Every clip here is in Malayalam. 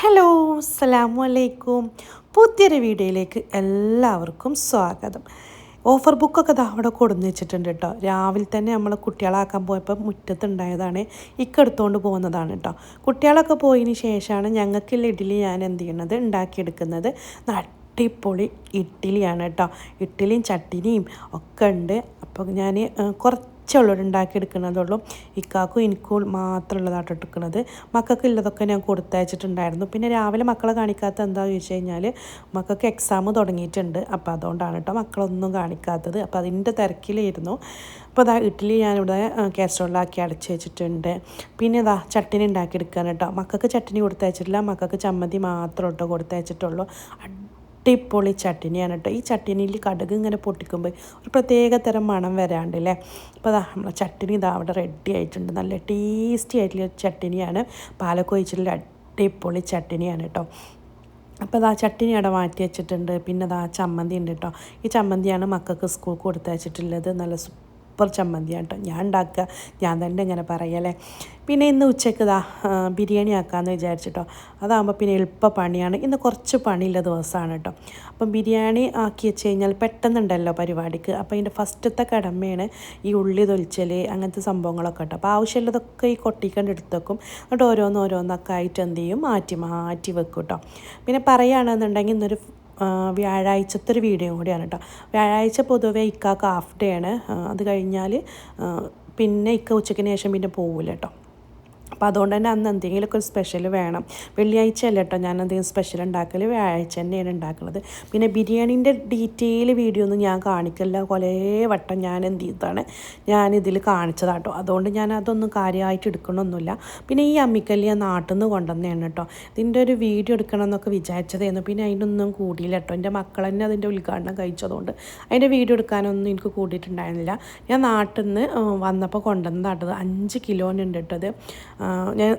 ഹലോ അസ്സലാമു അലൈക്കും പുതിയൊരു വീഡിയോയിലേക്ക് എല്ലാവർക്കും സ്വാഗതം. ഓഫർ ബുക്കൊക്കെ ദാ അവിടെ കൊടുന്ന് വെച്ചിട്ടുണ്ട് കേട്ടോ രാവിലെ തന്നെ നമ്മൾ കുട്ടികളാക്കാൻ പോയപ്പോൾ മുറ്റത്തുണ്ടായതാണ്. ഇക്കെടുത്തുകൊണ്ട് പോകുന്നതാണ് കേട്ടോ കുട്ടികളൊക്കെ പോയതിന് ശേഷമാണ് ഞങ്ങൾക്കുള്ള ഇഡ്ഡലി ഞാൻ എന്ത് ചെയ്യണത് ഉണ്ടാക്കിയെടുക്കുന്നത്. അടിപൊളി ഇഡ്ഡലിയാണ് കേട്ടോ ഇഡ്ഡലിയും ചട്ടിനിയും ഒക്കെ ഉണ്ട്. അപ്പോൾ ഞാൻ കുറച്ച് കുറച്ചുള്ളത് ഉണ്ടാക്കിയെടുക്കുന്നതുള്ളൂ ഇക്കാക്കും എനിക്കും മാത്രമുള്ളതായിട്ട് എടുക്കുന്നത്. മക്കൾക്ക് ഉള്ളതൊക്കെ ഞാൻ കൊടുത്തയച്ചിട്ടുണ്ടായിരുന്നു. പിന്നെ രാവിലെ മക്കളെ കാണിക്കാത്ത എന്താണെന്ന് ചോദിച്ചു കഴിഞ്ഞാൽ മക്കൾക്ക് എക്സാം തുടങ്ങിയിട്ടുണ്ട്. അപ്പോൾ അതുകൊണ്ടാണ് കേട്ടോ മക്കളൊന്നും കാണിക്കാത്തത്. അപ്പോൾ അതിന്റെ തിരക്കിലായിരുന്നു. അപ്പോൾ അതാ ഇഡ്ഡലി ഞാനിവിടെ കാസറോളിലാക്കി അടച്ച് വെച്ചിട്ടുണ്ട്. പിന്നെ ഇതാ ചട്ടിനി ഉണ്ടാക്കിയെടുക്കാൻ കേട്ടോ. മക്കൾക്ക് ചട്ടിനി കൊടുത്തയച്ചിട്ടില്ല. മക്കൾക്ക് ചമ്മന്തി മാത്രം കേട്ടോ കൊടുത്തയച്ചിട്ടുള്ളൂ. അടിപൊളി ചട്ടിനിയാണ് കേട്ടോ. ഈ ചട്ടിനിയിൽ കടുക് ഇങ്ങനെ പൊട്ടിക്കുമ്പോൾ ഒരു പ്രത്യേക തരം മണം വരാണ്ടല്ലേ? അപ്പോൾ അതാ നമ്മളെ ചട്ടിനി ഇതാ അവിടെ റെഡി ആയിട്ടുണ്ട്. നല്ല ടേസ്റ്റി ആയിട്ടുള്ള ചട്ടിനിയാണ്. പാലക്കൊഴിച്ചിട്ടുള്ള അടിപൊളി ചട്ടിനിയാണ് കേട്ടോ. അപ്പോൾ അതാ ചട്ടിനി അവിടെ മാറ്റി വെച്ചിട്ടുണ്ട്. പിന്നെ അതാ ചമ്മന്തി ഉണ്ട് കേട്ടോ. ഈ ചമ്മന്തിയാണ് മക്കൾക്ക് സ്കൂൾ കൊടുത്തയച്ചിട്ടുള്ളത്. നല്ല സൂപ്പർ ചമ്മന്തിയാണ് കേട്ടോ ഞാൻ ഉണ്ടാക്കുക. ഞാൻ തന്നെ ഇങ്ങനെ പറയല്ലേ പിന്നെ ഇന്ന് ഉച്ചയ്ക്ക് ഇതാ ബിരിയാണി ആക്കാമെന്ന് വിചാരിച്ചിട്ടോ. അതാകുമ്പോൾ പിന്നെ എളുപ്പ പണിയാണ്. ഇന്ന് കുറച്ച് പണിയുള്ള ദിവസമാണ് കേട്ടോ. അപ്പം ബിരിയാണി ആക്കി വെച്ച് കഴിഞ്ഞാൽ പെട്ടെന്നുണ്ടല്ലോ പരിപാടിക്ക്. അപ്പോൾ അതിന്റെ ഫസ്റ്റത്തെ കടമയാണ് ഈ ഉള്ളി തൊലിച്ചൽ അങ്ങനത്തെ സംഭവങ്ങളൊക്കെ കേട്ടോ. അപ്പോൾ ആവശ്യമുള്ളതൊക്കെ ഈ കൊട്ടിക്കണ്ട് എടുത്ത് വെക്കും എന്നിട്ട് ഓരോന്ന് ഓരോന്നൊക്കെ ആയിട്ട് എന്ത് ചെയ്യും? മാറ്റി മാറ്റി വെക്കും കേട്ടോ. പിന്നെ പറയുകയാണെന്നുണ്ടെങ്കിൽ ഇന്നൊരു വ്യാഴാഴ്ചത്തെ ഒരു വീഡിയോ കൂടിയാണ് കേട്ടോ. വ്യാഴാഴ്ച പൊതുവേ ഇക്കാക്ക് ഹാഫ് ഡേ ആണ്. അത് കഴിഞ്ഞാൽ പിന്നെ ഇക്ക ഉച്ചയ്ക്ക് ശേഷം പിന്നെ പോകില്ല കേട്ടോ. അപ്പോൾ അതുകൊണ്ട് തന്നെ അന്ന് എന്തെങ്കിലുമൊക്കെ ഒരു സ്പെഷ്യൽ വേണം. വെള്ളിയാഴ്ച അല്ല കേട്ടോ ഞാൻ എന്തെങ്കിലും സ്പെഷ്യൽ ഉണ്ടാക്കൽ വ്യാഴാഴ്ച തന്നെയാണ് ഉണ്ടാക്കുന്നത് പിന്നെ ബിരിയാണീന്റെ ഡീറ്റെയിൽ വീഡിയോ ഒന്നും ഞാൻ കാണിക്കില്ല കുറേ വട്ടം ഞാൻ എന്ത് ചെയ്താണ് ഞാൻ ഇതിൽ കാണിച്ചതാട്ടോ. അതുകൊണ്ട് ഞാൻ അതൊന്നും കാര്യമായിട്ട് എടുക്കണമൊന്നുമില്ല പിന്നെ ഈ അമ്മിക്കല്ലി ഞാൻ നാട്ടിൽ നിന്ന് കൊണ്ടുവന്നതാണ് കേട്ടോ ഇതിന്റെ ഒരു വീഡിയോ എടുക്കണം എന്നൊക്കെ വിചാരിച്ചതായിരുന്നു. പിന്നെ അതിനൊന്നും കൂടിയില്ല കേട്ടോ എന്റെ മക്കൾ തന്നെ അതിന്റെ ഉദ്ഘാടനം കഴിച്ചതുകൊണ്ട് അതിന്റെ വീഡിയോ എടുക്കാനൊന്നും എനിക്ക് കൂടിയിട്ടുണ്ടായിരുന്നില്ല. ഞാൻ നാട്ടിൽ നിന്ന് വന്നപ്പോൾ കൊണ്ടുവന്നതാട്ടത് അഞ്ച് കിലോനുണ്ട് കേട്ടത് ഞാൻ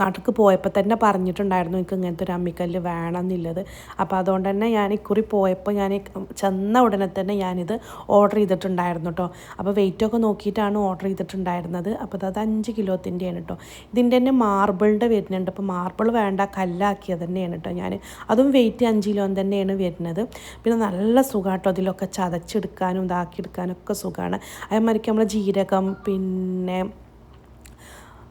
നാട്ടിലേക്ക് പോയപ്പോൾ തന്നെ പറഞ്ഞിട്ടുണ്ടായിരുന്നു എനിക്ക് ഇങ്ങനത്തെ ഒരു അമ്മിക്കല്ല് വേണം എന്നുള്ളത് അപ്പോൾ അതുകൊണ്ട് തന്നെ ഞാൻ ഇക്കുറി പോയപ്പോൾ ഞാൻ ചെന്ന ഉടനെ തന്നെ ഞാനിത് ഓർഡർ ചെയ്തിട്ടുണ്ടായിരുന്നു കേട്ടോ അപ്പോൾ വെയിറ്റൊക്കെ നോക്കിയിട്ടാണ് ഓർഡർ ചെയ്തിട്ടുണ്ടായിരുന്നത്. അപ്പോൾ അത് അഞ്ച് കിലോത്തിന്റെയാണ് കേട്ടോ ഇതിന്റെ തന്നെ മാർബിളിന്റെ വരുന്നുണ്ട്. അപ്പോൾ മാർബിൾ വേണ്ട കല്ലാക്കിയത് തന്നെയാണ് കേട്ടോ ഞാൻ അതും വെയിറ്റ് അഞ്ച് കിലോ തന്നെയാണ് വരുന്നത്. പിന്നെ നല്ല സുഖമാട്ടോ അതിലൊക്കെ ചതച്ചെടുക്കാനും ഇതാക്കിയെടുക്കാനും ഒക്കെ സുഖമാണ് അതേമാതിരിക്ക് നമ്മൾ ജീരകം പിന്നെ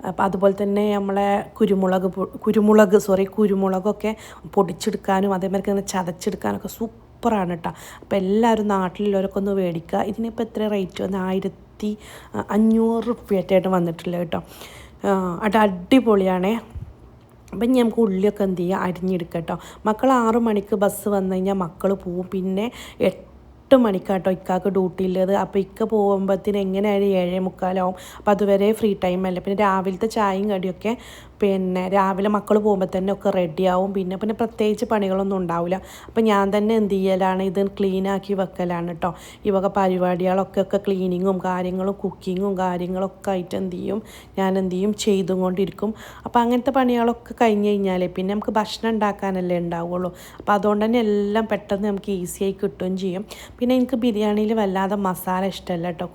അപ്പം അതുപോലെ തന്നെ നമ്മളെ കുരുമുളക് കുരുമുളക് സോറി കുരുമുളകൊക്കെ പൊടിച്ചെടുക്കാനും അതേമാതിരി തന്നെ ചതച്ചെടുക്കാനൊക്കെ സൂപ്പറാണ് കേട്ടോ അപ്പോൾ എല്ലാവരും നാട്ടിലുള്ളവരൊക്കെ ഒന്ന് മേടിക്കുക ഇതിനിപ്പോൾ എത്ര റേറ്റ് വന്ന്? ആയിരത്തി അഞ്ഞൂറ് റുപ്യറ്റായിട്ട് വന്നിട്ടില്ല കേട്ടോ. അത് അടിപൊളിയാണേ. അപ്പം നമുക്ക് ഉള്ളിയൊക്കെ എന്ത് ചെയ്യുക അരിഞ്ഞെടുക്കാം കേട്ടോ മക്കൾ ആറു മണിക്ക് ബസ് വന്നു കഴിഞ്ഞാൽ മക്കൾ പോവും. പിന്നെ എട്ട് എട്ട് മണിക്കാട്ടോ ഇക്കാക്ക് ഡ്യൂട്ടി ഉള്ളത് അപ്പോൾ ഇക്ക പോകുമ്പോഴത്തേന് എങ്ങനെയായാലും ഏഴേ മുക്കാലാവും അപ്പോൾ അതുവരെ ഫ്രീ ടൈം അല്ല. പിന്നെ രാവിലത്തെ ചായയും കടിയൊക്കെ പിന്നെ രാവിലെ മക്കൾ പോകുമ്പോൾ തന്നെ ഒക്കെ റെഡിയാവും പിന്നെ പിന്നെ പ്രത്യേകിച്ച് പണികളൊന്നും ഉണ്ടാവില്ല അപ്പം ഞാൻ തന്നെ എന്ത് ചെയ്യലാണ്? ഇത് ക്ലീനാക്കി വെക്കലാണ് കേട്ടോ ഈ വക പരിപാടികളൊക്കെ ഒക്കെ ക്ലീനിങ്ങും കാര്യങ്ങളും കുക്കിങ്ങും കാര്യങ്ങളൊക്കെ ആയിട്ട് എന്ത് ചെയ്യും? ഞാൻ എന്ത് ചെയ്യും? ചെയ്തും കൊണ്ടിരിക്കും അപ്പോൾ അങ്ങനത്തെ പണികളൊക്കെ കഴിഞ്ഞ് കഴിഞ്ഞാൽ പിന്നെ നമുക്ക് ഭക്ഷണം ഉണ്ടാക്കാനല്ലേ ഉണ്ടാവുള്ളൂ. അപ്പോൾ അതുകൊണ്ട് തന്നെ എല്ലാം പെട്ടെന്ന് നമുക്ക് ഈസിയായി കിട്ടുകയും ചെയ്യും. പിന്നെ എനിക്ക് ബിരിയാണിയിൽ വല്ലാതെ മസാല ഇഷ്ടമല്ല കേട്ടോ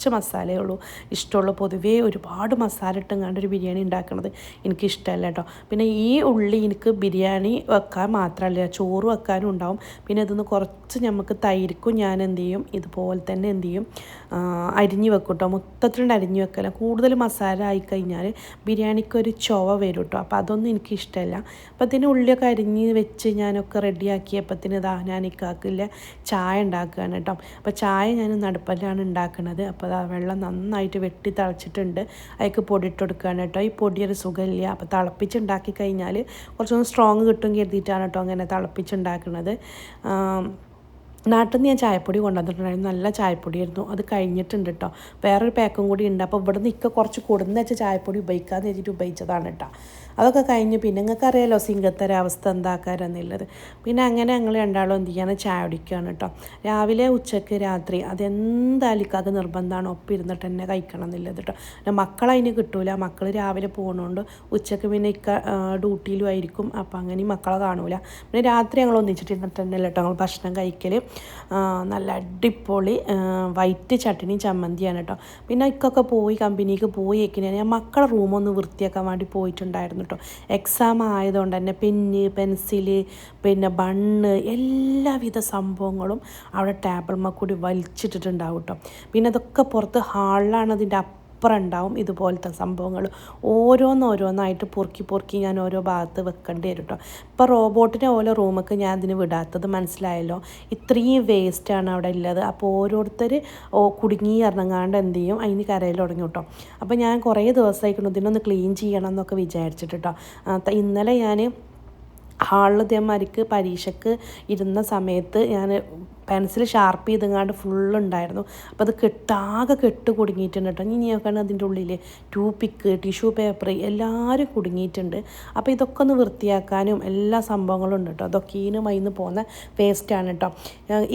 കുറച്ച് മസാലയേ ഉള്ളൂ. ഇഷ്ടമുള്ള പൊതുവേ ഒരുപാട് മസാല ഇട്ടും ഒരു ബിരിയാണി ഉണ്ടാക്കുന്നത് എനിക്ക് ഇഷ്ടമല്ല കേട്ടോ. പിന്നെ ഈ ഉള്ളി എനിക്ക് ബിരിയാണി വെക്കാൻ മാത്രമല്ല ചോറ് വെക്കാനും ഉണ്ടാവും. പിന്നെ ഇതൊന്ന് കുറച്ച് നമുക്ക് തൈരിക്കും ഞാൻ എന്ത് ചെയ്യും ഇതുപോലെ തന്നെ എന്ത് ചെയ്യും അരിഞ്ഞ് വെക്കും കേട്ടോ മൊത്തത്തിലുണ്ട് അരിഞ്ഞ് വെക്കല. കൂടുതൽ മസാല ആയി കഴിഞ്ഞാൽ ബിരിയാണിക്ക് ഒരു ചൊവ വരും കേട്ടോ അപ്പോൾ അതൊന്നും എനിക്ക് ഇഷ്ടമല്ല അപ്പോൾ ഇതിന് ഉള്ളിയൊക്കെ അരിഞ്ഞ് വെച്ച് ഞാനൊക്കെ റെഡിയാക്കിയപ്പത്തിന് ഇതാ ഞാൻ ഇക്കാക്കില്ല ചായ ഉണ്ടാക്കുകയാണ് കേട്ടോ അപ്പോൾ ചായ ഞാൻ നടുപ്പല്ലാണ് ഉണ്ടാക്കുന്നത് അപ്പോൾ വെള്ളം നന്നായിട്ട് വെട്ടി തിളച്ചിട്ടുണ്ട്. അതിലേക്ക് പൊടി ഇട്ട് കൊടുക്കുകയാണ് കേട്ടോ. ഈ പൊടി ഒരു സുഖമില്ല. അപ്പോൾ തിളപ്പിച്ചുണ്ടാക്കി കഴിഞ്ഞാൽ കുറച്ചൊന്ന് സ്ട്രോങ് കിട്ടും കരുതിയിട്ടാണ് കേട്ടോ അങ്ങനെ തിളപ്പിച്ചുണ്ടാക്കുന്നത്. നാട്ടിൽ നിന്ന് ഞാൻ ചായപ്പൊടി കൊണ്ടുവന്നിട്ടുണ്ടായിരുന്നു. നല്ല ചായപ്പൊടിയായിരുന്നു. അത് കഴിഞ്ഞിട്ടുണ്ട് കേട്ടോ. വേറൊരു പാക്കും കൂടി ഉണ്ട്. അപ്പോൾ ഇവിടെ നിന്ന് ഇക്ക കുറച്ച് കൊടുന്ന് വെച്ച ചായപ്പൊടി ഉപയോഗിക്കാമെന്ന് വെച്ചിട്ട് ഉപയോഗിച്ചതാണ് കേട്ടോ. അതൊക്കെ കഴിഞ്ഞ് പിന്നെ നിങ്ങൾക്കറിയാലോ സിംഗത്തര അവസ്ഥ എന്താക്കാരെന്നുള്ളത്. പിന്നെ അങ്ങനെ ഞങ്ങൾ രണ്ടാളും എന്ത് ചെയ്യാണ്? ചായ കുടിക്കുകയാണ് കേട്ടോ. രാവിലെ ഉച്ചയ്ക്ക് രാത്രി അതെന്തായാലും ഇക്കാക്ക് നിർബന്ധമാണ് ഒപ്പിരുന്നിട്ട് തന്നെ കഴിക്കണം എന്നുള്ളത് കേട്ടോ. പിന്നെ മക്കളതിന് കിട്ടൂല. മക്കൾ രാവിലെ പോകുന്നതുകൊണ്ട് ഉച്ചയ്ക്ക് പിന്നെ ഇക്ക ഡ്യൂട്ടിയിലും ആയിരിക്കും. അപ്പം അങ്ങനെ മക്കളെ കാണൂല. പിന്നെ രാത്രി ഞങ്ങൾ ഒന്നിച്ചിട്ട് ഇരുന്നിട്ട് തന്നെ കേട്ടോ ഞങ്ങൾ ഭക്ഷണം കഴിക്കൽ നല്ല അടിപൊളി വൈറ്റ് ചട്ടിനി ചമ്മന്തിയാണ് കേട്ടോ. പിന്നെ ഇക്കൊക്കെ പോയി കമ്പനിക്ക് പോയി വെക്കുന്ന ഞാൻ മക്കളെ റൂമൊന്ന് വൃത്തിയാക്കാൻ വേണ്ടി പോയിട്ടുണ്ടായിരുന്നു. ഉണ്ടായിരുന്നു കേട്ടോ. എക്സാം ആയതുകൊണ്ട് തന്നെ പെന്ന് പെൻസിൽ പിന്നെ ബണ്ണ് എല്ലാവിധ സംഭവങ്ങളും അവിടെ ടേബിൾ കൂടി വലിച്ചിട്ടിട്ടുണ്ടാവും കേട്ടോ. പിന്നെ അതൊക്കെ പുറത്ത് ഹാളിലാണ് അതിന്റെ അപ്പുറം ഉണ്ടാവും ഇതുപോലത്തെ സംഭവങ്ങൾ. ഓരോന്നോരോന്നായിട്ട് പൊറുക്കി പൊറുക്കി ഞാൻ ഓരോ ഭാഗത്ത് വെക്കേണ്ടി വരും കേട്ടോ ഇപ്പോൾ റോബോട്ടിനെ ഓരോ റൂമൊക്കെ ഞാൻ അതിന് വിടാത്തത് മനസ്സിലായല്ലോ? ഇത്രയും വേസ്റ്റാണ് അവിടെ ഉള്ളത് അപ്പോൾ ഓരോരുത്തർ കുടുങ്ങി ഇറങ്ങാണ്ട് എന്ത് ചെയ്യും? അതിന് കരയിൽ തുടങ്ങി കേട്ടോ അപ്പോൾ ഞാൻ കുറേ ദിവസമായിക്കണം ഇതിനൊന്ന് ക്ലീൻ ചെയ്യണം എന്നൊക്കെ വിചാരിച്ചിട്ട് കേട്ടോ ഇന്നലെ ഞാൻ ഹാളിൽ ഇതേമാതിരിക്ക് പരീക്ഷയ്ക്ക് ഇരുന്ന സമയത്ത് ഞാൻ പെൻസിൽ ഷാർപ്പ് ചെയ്തെങ്ങാണ്ട് ഫുള്ളുണ്ടായിരുന്നു അപ്പോൾ അത് കെട്ടാകെ കെട്ട് കുടുങ്ങിയിട്ടുണ്ട് കേട്ടോ. ഇനി നോക്കുകയാണ് അതിന്റെ ഉള്ളിൽ ടൂപ്പിക്ക് ടിഷ്യൂ പേപ്പർ എല്ലാവരും കുടുങ്ങിയിട്ടുണ്ട്. അപ്പോൾ ഇതൊക്കെ ഒന്ന് വൃത്തിയാക്കാനും എല്ലാ സംഭവങ്ങളും ഉണ്ട് കേട്ടോ. അതൊക്കെ ഈന് മൈന്ന് പോകുന്ന വേസ്റ്റാണ് കേട്ടോ.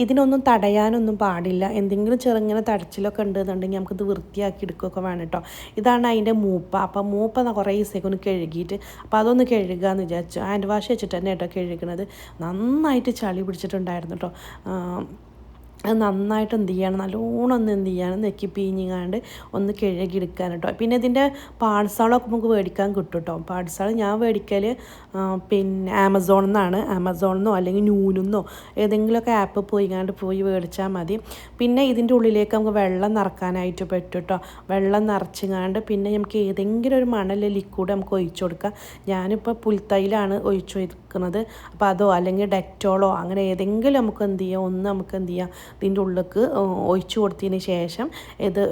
ഇതിനൊന്നും തടയാനൊന്നും പാടില്ല. എന്തെങ്കിലും ചെറുങ്ങനെ തടച്ചിലൊക്കെ ഉണ്ടെന്നുണ്ടെങ്കിൽ നമുക്കിത് വൃത്തിയാക്കി എടുക്കുകയൊക്കെ വേണം കേട്ടോ. ഇതാണ് അതിന്റെ മൂപ്പ. അപ്പോൾ മൂപ്പ കുറേ ദിവസത്തേക്ക് ഒന്ന് കഴുകിയിട്ട് അപ്പോൾ അതൊന്ന് കഴുകുക എന്ന് വിചാരിച്ചു ഹാൻഡ് വാഷ് വെച്ചിട്ട് തന്നെ കേട്ടോ കഴുകണത്. നന്നായിട്ട് ചളി പിടിച്ചിട്ടുണ്ടായിരുന്നു കേട്ടോ. അത് നന്നായിട്ട് എന്ത് ചെയ്യണം? നല്ലോണം ഒന്ന് എന്ത് ചെയ്യണം? നെക്കി പീഞ്ഞിങ്ങാണ്ട് ഒന്ന് കിഴകിയെടുക്കാൻ കേട്ടോ. പിന്നെ ഇതിന്റെ പാഴ്സാളൊക്കെ നമുക്ക് മേടിക്കാൻ കിട്ടും കേട്ടോ. പാഴ്സാൾ ഞാൻ മേടിക്കൽ പിന്നെ ആമസോണിൽ നിന്നാണ് ആമസോണിൽ നിന്നോ അല്ലെങ്കിൽ ന്യൂനെന്നോ ഏതെങ്കിലുമൊക്കെ ആപ്പ് പോയിങ്ങാണ്ട് പോയി മേടിച്ചാൽ മതി. പിന്നെ ഇതിന്റെ ഉള്ളിലേക്ക് നമുക്ക് വെള്ളം നിറക്കാനായിട്ട് പറ്റും കേട്ടോ. വെള്ളം നിറച്ചിങ്ങാണ്ട് പിന്നെ നമുക്ക് ഏതെങ്കിലും ഒരു മണൽ ലിക്വിഡ് നമുക്ക് ഒഴിച്ചു കൊടുക്കാം. ഞാനിപ്പോൾ പുൽത്തൈലാണ് ഒഴിച്ചു കൊടുക്കുന്നത്. അപ്പോൾ അതോ അല്ലെങ്കിൽ ഡെറ്റോളോ അങ്ങനെ ഏതെങ്കിലും നമുക്ക് എന്ത് ചെയ്യാം? ഒന്ന് നമുക്ക് എന്ത് ചെയ്യാം? ഇതിന്റെ ഉള്ളിലേക്ക് ഒഴിച്ചു കൊടുത്തതിന് ശേഷം ഇത്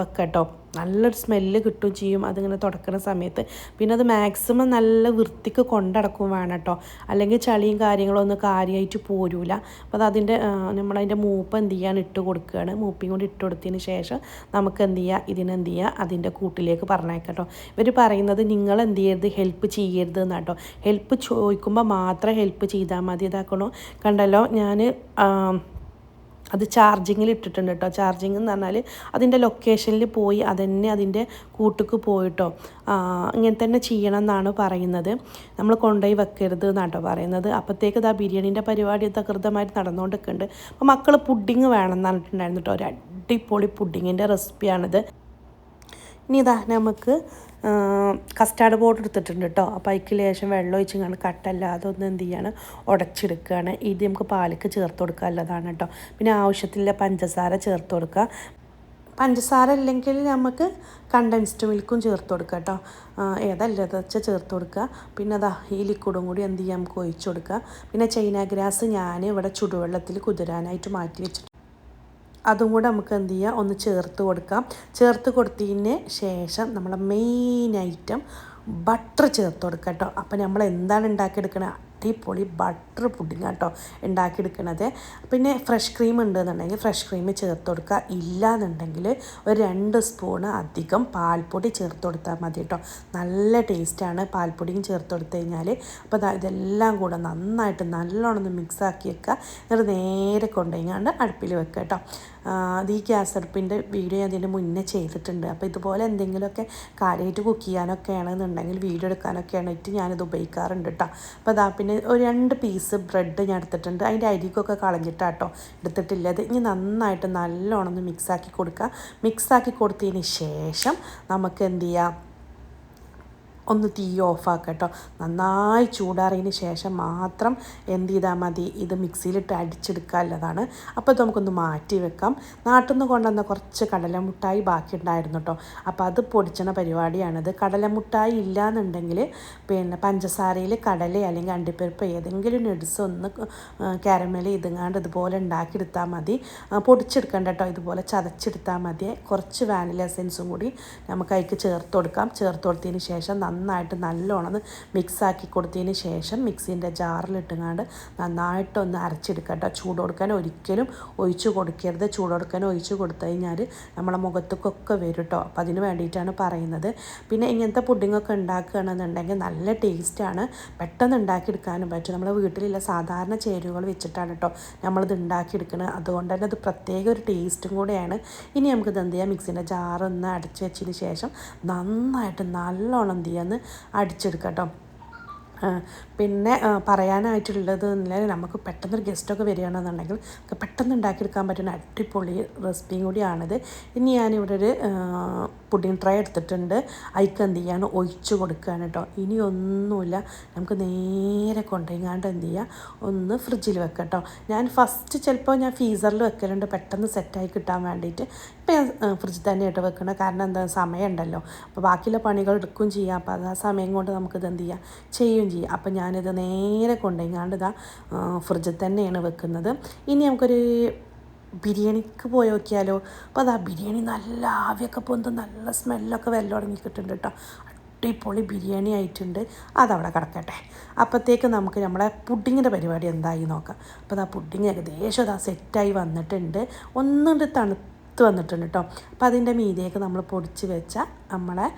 വെക്കട്ടോ. നല്ലൊരു സ്മെല്ല് കിട്ടും ചെയ്യും അതിങ്ങനെ തുടക്കുന്ന സമയത്ത്. പിന്നെ അത് മാക്സിമം നല്ല വൃത്തിക്ക് കൊണ്ടടക്കും വേണം കേട്ടോ അല്ലെങ്കിൽ ചളിയും കാര്യങ്ങളും ഒന്നും കാര്യമായിട്ട് പോരൂല. അപ്പോൾ അത് അതിന്റെ നമ്മളതിന്റെ മൂപ്പ് എന്ത് ചെയ്യാൻ ഇട്ട് കൊടുക്കുകയാണ്. മൂപ്പിയും കൊണ്ട് ഇട്ട് കൊടുത്തതിന് ശേഷം നമുക്ക് എന്ത് ചെയ്യുക ഇതിനെന്ത് ചെയ്യുക അതിന്റെ കൂട്ടിലേക്ക് പറഞ്ഞേക്കട്ടോ കേട്ടോ ഇവർ പറയുന്നത് നിങ്ങൾ എന്ത് ചെയ്യരുത് ഹെൽപ്പ് ചെയ്യരുത് എന്നാട്ടോ. ഹെൽപ്പ് ചോദിക്കുമ്പോൾ മാത്രം ഹെൽപ്പ് ചെയ്താൽ മതി. ഇതാക്കണോ? കണ്ടല്ലോ ഞാൻ അത് ചാർജിങ്ങിൽ ഇട്ടിട്ടുണ്ട് കേട്ടോ ചാർജിങ് എന്ന് പറഞ്ഞാൽ അതിന്റെ ലൊക്കേഷനിൽ പോയി അതന്നെ അതിന്റെ കൂട്ടുക്ക് പോയിട്ടോ. ഇങ്ങനെ തന്നെ ചെയ്യണം എന്നാണ് പറയുന്നത്. നമ്മൾ കൊണ്ടുപോയി വെക്കരുത് എന്നാട്ടോ പറയുന്നത്. അപ്പോഴത്തേക്ക് ഇതാ ബിരിയാണീന്റെ പരിപാടി തകൃതമായിട്ട് നടന്നുകൊണ്ടിരിക്കുന്നുണ്ട്. അപ്പോൾ മക്കൾ പുഡിങ് വേണം എന്ന് പറഞ്ഞിട്ടുണ്ടായിരുന്നു കേട്ടോ ഒരു അടിപൊളി പുഡിങ്ങിന്റെ റെസിപ്പിയാണിത് ഇനി ഇതാ നമുക്ക് കസ്റ്റാർഡ് ബോർഡ് എടുത്തിട്ടുണ്ട് കേട്ടോ അപ്പോൾ അതിക്ക് ലേശം വെള്ളം ഒഴിച്ച് കണ്ട് കട്ടല്ലാതെ ഒന്ന് എന്ത് ചെയ്യാണ്? ഉടച്ചെടുക്കുകയാണ് ഇത് നമുക്ക് പാലിക്ക് ചേർത്ത് കൊടുക്കാനുള്ളതാണ് കേട്ടോ പിന്നെ ആവശ്യത്തിലുള്ള പഞ്ചസാര ചേർത്ത് കൊടുക്കുക പഞ്ചസാര ഇല്ലെങ്കിൽ നമുക്ക് കണ്ടൻസ്ഡ് മിൽക്കും ചേർത്ത് കൊടുക്കുക കേട്ടോ ഏതല്ല വെച്ചാൽ ചേർത്ത് കൊടുക്കുക പിന്നെ അതാ ഈ ലിക്വിഡും കൂടി എന്ത് ചെയ്യാം? നമുക്ക് ഒഴിച്ചു കൊടുക്കുക പിന്നെ ചൈന ഗ്രാസ് ഞാൻ ഇവിടെ ചുടുവെള്ളത്തിൽ കുതിരാനായിട്ട് മാറ്റി വെച്ചിട്ടുണ്ട്. അതും കൂടെ നമുക്ക് എന്ത് ചെയ്യാം? ഒന്ന് ചേർത്ത് കൊടുക്കാം. ചേർത്ത് കൊടുത്തതിന് ശേഷം നമ്മളെ മെയിൻ ഐറ്റം ബട്ടർ ചേർത്ത് കൊടുക്കാം കേട്ടോ. അപ്പോൾ നമ്മൾ എന്താണ് ഉണ്ടാക്കിയെടുക്കണത് അടിപൊളി ബട്ടർ പുഡിങ് കേട്ടോ ഉണ്ടാക്കിയെടുക്കണത്. പിന്നെ ഫ്രഷ് ക്രീം ഉണ്ടെന്നുണ്ടെങ്കിൽ ഫ്രഷ് ക്രീം ചേർത്ത് കൊടുക്കുക. ഇല്ല എന്നുണ്ടെങ്കിൽ ഒരു രണ്ട് സ്പൂണ് അധികം പാൽപ്പൊടി ചേർത്ത് കൊടുത്താൽ മതി കേട്ടോ. നല്ല ടേസ്റ്റാണ് പാൽപ്പൊടിയും ചേർത്ത് കൊടുത്തു കഴിഞ്ഞാൽ അപ്പോൾ ഇതെല്ലാം കൂടെ നന്നായിട്ട് നല്ലോണം ഒന്ന് മിക്സ് ആക്കി വെക്കുക. എന്നിട്ട് നേരെ കൊണ്ടുപോയിങ്ങാണ്ട് അടുപ്പിൽ വെക്കുക കേട്ടോ. അത് ഈ ഗ്യാസ് അടുപ്പിന്റെ വീഡിയോ ഞാൻ ഇതിന്റെ മുന്നേ ചെയ്തിട്ടുണ്ട്. അപ്പോൾ ഇതുപോലെ എന്തെങ്കിലുമൊക്കെ കാര്യമായിട്ട് കുക്ക് ചെയ്യാനൊക്കെ ആണെന്നുണ്ടെങ്കിൽ വീഡിയോ എടുക്കാനൊക്കെ ആയിട്ട് ഞാനിത് ഉപയോഗിക്കാറുണ്ട് കേട്ടോ അപ്പോൾ അതാ പിന്നെ ഒരു രണ്ട് പീസ് ബ്രെഡ് ഞാൻ എടുത്തിട്ടുണ്ട്. അതിന്റെ അരിക്കൊക്കെ കളഞ്ഞിട്ടാട്ടോ എടുത്തിട്ടില്ലത് ഇനി നന്നായിട്ട് നല്ലോണം ഒന്ന് മിക്സാക്കി കൊടുക്കുക. മിക്സാക്കി കൊടുത്തതിന് ശേഷം നമുക്ക് എന്ത് ചെയ്യാം? ഒന്ന് തീ ഓഫാക്കുക കേട്ടോ നന്നായി ചൂടാറിയതിന് ശേഷം മാത്രം എന്ത് ചെയ്താൽ മതി? ഇത് മിക്സിയിലിട്ട് അടിച്ചെടുക്കാനുള്ളതാണ് അപ്പോൾ ഇത് നമുക്കൊന്ന് മാറ്റി വെക്കാം. നാട്ടിൽ നിന്ന് കൊണ്ടുവന്ന കുറച്ച് കടലമുട്ടായി ബാക്കി ഉണ്ടായിരുന്നു കേട്ടോ. അപ്പോൾ അത് പൊടിച്ചണ പരിപാടിയാണിത്. കടലമുട്ടായി ഇല്ല എന്നുണ്ടെങ്കിൽ പിന്നെ പഞ്ചസാരയിൽ കടല അല്ലെങ്കിൽ അണ്ടിപ്പരിപ്പ് ഏതെങ്കിലും നെഡ്സ് ഒന്ന് കാരമൽ ഇതുങ്ങാണ്ട് ഇതുപോലെ ഉണ്ടാക്കിയെടുത്താൽ മതി. പൊടിച്ചെടുക്കണ്ട കേട്ടോ. ഇതുപോലെ ചതച്ചെടുത്താൽ മതി. കുറച്ച് വാനില എസൻസും കൂടി നമുക്ക് അതിലേക്ക് ചേർത്ത് കൊടുക്കാം. ചേർത്ത് കൊടുത്തതിന് ശേഷം നന്നായിട്ട് നല്ലോണം മിക്സാക്കി കൊടുത്തതിന് ശേഷം മിക്സിന്റെ ജാറിലിട്ടുങ്ങാണ്ട് നന്നായിട്ടൊന്ന് അരച്ചെടുക്കുക കേട്ടോ ചൂട് കൊടുക്കാൻ ഒരിക്കലും ഒഴിച്ച് കൊടുക്കരുത്. ചൂട് കൊടുക്കാൻ ഒഴിച്ച് കൊടുത്തു കഴിഞ്ഞാൽ നമ്മളെ മുഖത്തേക്കൊക്കെ വരും കേട്ടോ അപ്പോൾ അതിന് വേണ്ടിയിട്ടാണ് പറയുന്നത്. പിന്നെ ഇങ്ങനത്തെ പുഡിങ്ങൊക്കെ ഉണ്ടാക്കുകയാണെന്നുണ്ടെങ്കിൽ നല്ല ടേസ്റ്റാണ്. പെട്ടെന്ന് ഉണ്ടാക്കിയെടുക്കാനും പറ്റും. നമ്മളെ വീട്ടിലുള്ള സാധാരണ ചേരുവകൾ വെച്ചിട്ടാണ് കേട്ടോ നമ്മളിത് ഉണ്ടാക്കിയെടുക്കുന്നത്. അതുകൊണ്ട് തന്നെ അത് പ്രത്യേക ഒരു ടേസ്റ്റും കൂടെയാണ്. ഇനി നമുക്കിത് എന്ത് ചെയ്യാം? മിക്സിന്റെ ജാറൊന്ന് അടച്ച് വെച്ചതിന് ശേഷം നന്നായിട്ട് നല്ലോണം എന്ത് ചെയ്യാന്ന് അടിച്ചെടുക്കാം കേട്ടോ. പിന്നെ പറയാനായിട്ടുള്ളത് നമുക്ക് പെട്ടെന്നൊരു ഗസ്റ്റൊക്കെ വരികയാണെന്നുണ്ടെങ്കിൽ നമുക്ക് പെട്ടെന്ന് ഉണ്ടാക്കിയെടുക്കാൻ പറ്റുന്ന അടിപൊളി റെസിപ്പിയും കൂടിയാണിത്. ഇനി ഞാനിവിടെ ഒരു പുഡിംഗ് ട്രൈ എടുത്തിട്ടുണ്ട്. അതിക്ക് എന്ത് ചെയ്യാണ് ഒഴിച്ചു കൊടുക്കുകയാണ് കേട്ടോ. ഇനി ഒന്നുമില്ല. നമുക്ക് നേരെ കൊണ്ടുപോയിങ്ങാണ്ട് എന്ത് ചെയ്യുക ഒന്ന് ഫ്രിഡ്ജിൽ വെക്കാം കേട്ടോ. ഞാൻ ഫസ്റ്റ് ചിലപ്പോൾ ഞാൻ ഫീസറിൽ വെക്കലുണ്ട്. പെട്ടെന്ന് സെറ്റായി കിട്ടാൻ വേണ്ടിയിട്ട്. ഇപ്പം ഞാൻ ഫ്രിഡ്ജിൽ തന്നെയായിട്ട് വെക്കണം കാരണം എന്താ? സമയമുണ്ടല്ലോ. അപ്പോൾ ബാക്കിയുള്ള പണികൾ എടുക്കുകയും ചെയ്യാം. അപ്പോൾ അത് ആ സമയം കൊണ്ട് നമുക്കിത് എന്ത് ചെയ്യാം? ചെയ്യുകയും ചെയ്യാം. അപ്പോൾ ഞാനിത് നേരെ കൊണ്ടുപോയിങ്ങാണ്ട് ഇതാ ഫ്രിഡ്ജിൽ തന്നെയാണ് വെക്കുന്നത്. ഇനി നമുക്കൊരു ബിരിയാണിക്ക് പോയി നോക്കിയാലോ? അപ്പോൾ ആ ബിരിയാണി നല്ല ആവിയൊക്കെ പോകുന്നത് നല്ല സ്മെല്ലൊക്കെ വെല്ലം തുടങ്ങി കിട്ടുന്നുണ്ട് കേട്ടോ അടിപൊളി ബിരിയാണി ആയിട്ടുണ്ട്. അതവിടെ കിടക്കട്ടെ. അപ്പോഴത്തേക്ക് നമുക്ക് നമ്മളെ പുഡിങ്ങിന്റെ പരിപാടി എന്തായി നോക്കാം. അപ്പോൾ ആ പുഡിങ് ഏകദേശം അതാ സെറ്റായി വന്നിട്ടുണ്ട്. ഒന്നുകൊണ്ട് തണുത്ത് വന്നിട്ടുണ്ട് കേട്ടോ അപ്പോൾ അതിന്റെ മീതിയൊക്കെ നമ്മൾ പൊടിച്ച് വെച്ച നമ്മളെ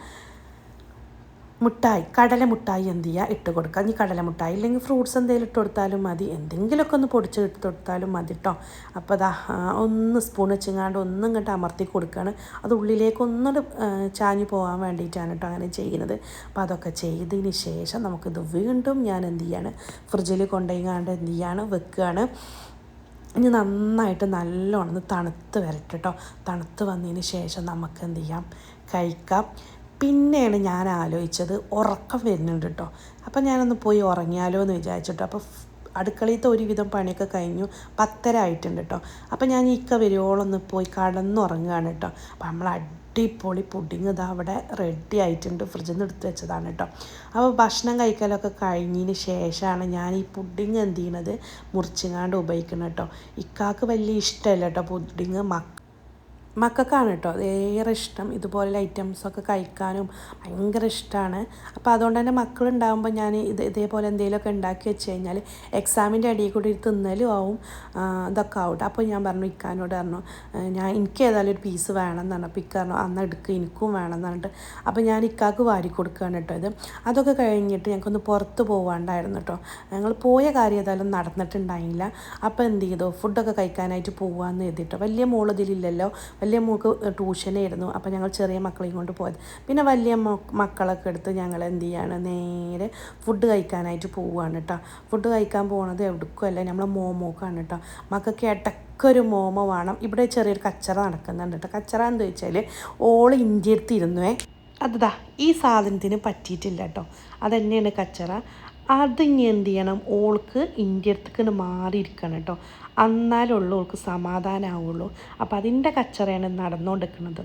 മുട്ടായി കടല മുട്ടായി എന്ത് ചെയ്യുക ഇട്ട് കൊടുക്കുക ഇനി കടല മുട്ടായി ഇല്ലെങ്കിൽ ഫ്രൂട്ട്സ് എന്തെങ്കിലും ഇട്ട് കൊടുത്താലും മതി. എന്തെങ്കിലുമൊക്കെ ഒന്ന് പൊടിച്ച് ഇട്ട് കൊടുത്താലും മതി കേട്ടോ അപ്പോൾ അതാ ഒന്ന് സ്പൂൺ വെച്ചിങ്ങാണ്ട് ഒന്നും ഇങ്ങോട്ട് അമർത്തി കൊടുക്കുകയാണ് അത് ഉള്ളിലേക്ക് ഒന്നുകൂടെ ചാഞ്ഞു പോകാൻ വേണ്ടിയിട്ടാണ് കേട്ടോ അങ്ങനെ ചെയ്യുന്നത്. അപ്പോൾ അതൊക്കെ ചെയ്തതിന് ശേഷം നമുക്കിത് വീണ്ടും ഞാൻ എന്ത് ചെയ്യാണ്? ഫ്രിഡ്ജിൽ കൊണ്ടുപോയിങ്ങാണ്ട് എന്ത് ചെയ്യാണ്? വെക്കുകയാണ്. ഇനി നന്നായിട്ട് നല്ലോണം തണുത്ത് വരട്ടെ കേട്ടോ തണുത്ത് വന്നതിന് ശേഷം നമുക്ക് എന്ത് ചെയ്യാം? കഴിക്കാം. പിന്നെയാണ് ഞാൻ ആലോചിച്ചത് ഉറക്കം വരുന്നുണ്ട് കേട്ടോ അപ്പം ഞാനൊന്ന് പോയി ഉറങ്ങിയാലോ എന്ന് വിചാരിച്ചിട്ടോ അപ്പോൾ അടുക്കളയിലത്തെ ഒരുവിധം പണിയൊക്കെ കഴിഞ്ഞു. പത്തര ആയിട്ടുണ്ട് കേട്ടോ അപ്പം ഞാൻ ഇക്ക വരുവോളം ഒന്ന് പോയി കടന്നുറങ്ങുകയാണ് കേട്ടോ അപ്പം നമ്മൾ അടിപൊളി പുഡിങ് ഇതാ അവിടെ റെഡി ആയിട്ടുണ്ട്. ഫ്രിഡ്ജിൽ നിന്ന് എടുത്ത് വെച്ചതാണ് കേട്ടോ അപ്പോൾ ഭക്ഷണം കഴിക്കലൊക്കെ കഴിഞ്ഞതിന് ശേഷമാണ് ഞാൻ ഈ പുഡിങ് എന്ത് ചെയ്യണത്? മുറിച്ചിങ്ങാണ്ട് ഉപയോഗിക്കുന്നത് കേട്ടോ ഇക്കാക്ക് വലിയ ഇഷ്ടമല്ല കേട്ടോ പുഡിങ് മക്ക മക്കൾക്കാണ് കേട്ടോ ഏറെ ഇഷ്ടം. ഇതുപോലുള്ള ഐറ്റംസൊക്കെ കഴിക്കാനും ഭയങ്കര ഇഷ്ടമാണ് അപ്പോൾ അതുകൊണ്ട് തന്നെ മക്കളുണ്ടാകുമ്പോൾ ഞാൻ ഇത് ഇതേപോലെ എന്തെങ്കിലുമൊക്കെ ഉണ്ടാക്കി വെച്ച് കഴിഞ്ഞാൽ എക്സാമിന്റെ അടിയിൽ കൂടി തിന്നലും ആവും ഇതൊക്കെ ആവട്ടെ. അപ്പോൾ ഞാൻ പറഞ്ഞു ഇക്കാനോട് പറഞ്ഞു ഞാൻ എനിക്ക് ഏതായാലും ഒരു പീസ് വേണം എന്നാണ് അപ്പോൾ ഇക്ക പറഞ്ഞു അന്ന് എടുക്കുക എനിക്കും വേണം എന്ന് പറഞ്ഞിട്ട്. അപ്പോൾ ഞാൻ ഇക്കാക്ക് വാരി കൊടുക്കുകയാണ് കേട്ടോ ഇത്. അതൊക്കെ കഴിഞ്ഞിട്ട് ഞങ്ങൾക്കൊന്ന് പുറത്ത് പോകാണ്ടായിരുന്നു കേട്ടോ. ഞങ്ങൾ പോയ കാര്യം ഏതായാലും നടന്നിട്ടുണ്ടായില്ല. അപ്പോൾ എന്ത് ചെയ്തു? ഫുഡൊക്കെ കഴിക്കാനായിട്ട് പോകാമെന്ന് എഴുതിട്ടോ വലിയ മോൾ ഇതിലില്ലല്ലോ. വലിയ മോൾക്ക് ട്യൂഷനായിരുന്നു. അപ്പോൾ ഞങ്ങൾ ചെറിയ മക്കളെയും കൊണ്ട് പോയത്. പിന്നെ വലിയ മക്കളൊക്കെ എടുത്ത് ഞങ്ങൾ എന്ത് ചെയ്യാണ്? നേരെ ഫുഡ് കഴിക്കാനായിട്ട് പോവുകയാണ് കേട്ടോ ഫുഡ് കഴിക്കാൻ പോകുന്നത് എവിടേക്കുമല്ല നമ്മൾ മോമോക്കാണ് കേട്ടോ മക്കൾക്ക് ഇടക്കൊരു മോമോ വേണം. ഇവിടെ ചെറിയൊരു കച്ചറ നടക്കുന്നുണ്ട് കേട്ടോ കച്ചറ എന്ന് വെച്ചാൽ ഓൾ ഇന്ത്യ എടുത്തിരുന്നുവേ അതാ ഈ സാധനത്തിന് പറ്റിയിട്ടില്ല കേട്ടോ അതന്നെയാണ് കച്ചറ. അത് ഇനി എന്ത് ചെയ്യണം? ഓൾക്ക് ഇന്ത്യയ്ക്ക് മാറിയിരിക്കണം കേട്ടോ എന്നാലുള്ളൂ ഓൾക്ക് സമാധാനമാവുള്ളൂ അപ്പം അതിന്റെ കച്ചറയാണ് നടന്നുകൊണ്ടിരിക്കുന്നത്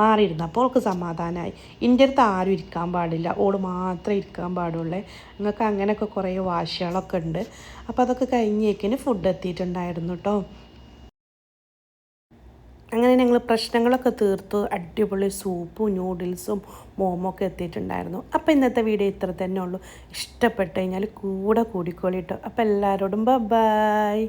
മാറിയിരുന്നു. അപ്പോൾ ഓൾക്ക് സമാധാനമായി ഇന്ത്യത്ത് ആരും ഇരിക്കാൻ പാടില്ല. ഓൾ മാത്രമേ ഇരിക്കാൻ പാടുള്ളേ. നിങ്ങൾക്ക് അങ്ങനെയൊക്കെ കുറേ വാശികളൊക്കെ ഉണ്ട്. അപ്പോൾ അതൊക്കെ കഴിഞ്ഞേക്കിന് ഫുഡ് എത്തിയിട്ടുണ്ടായിരുന്നു കേട്ടോ അങ്ങനെ ഞങ്ങൾ പ്രശ്നങ്ങളൊക്കെ തീർത്തു. അടിപൊളി സൂപ്പും നൂഡിൽസും ഒക്കെ എത്തിയിട്ടുണ്ടായിരുന്നു. അപ്പോൾ ഇന്നത്തെ വീഡിയോ ഇത്ര തന്നെ ഉള്ളൂ. ഇഷ്ടപ്പെട്ട് കഴിഞ്ഞാൽ കൂടെ കൂടിക്കോളിട്ടോ അപ്പോൾ എല്ലാവരോടും ബൈ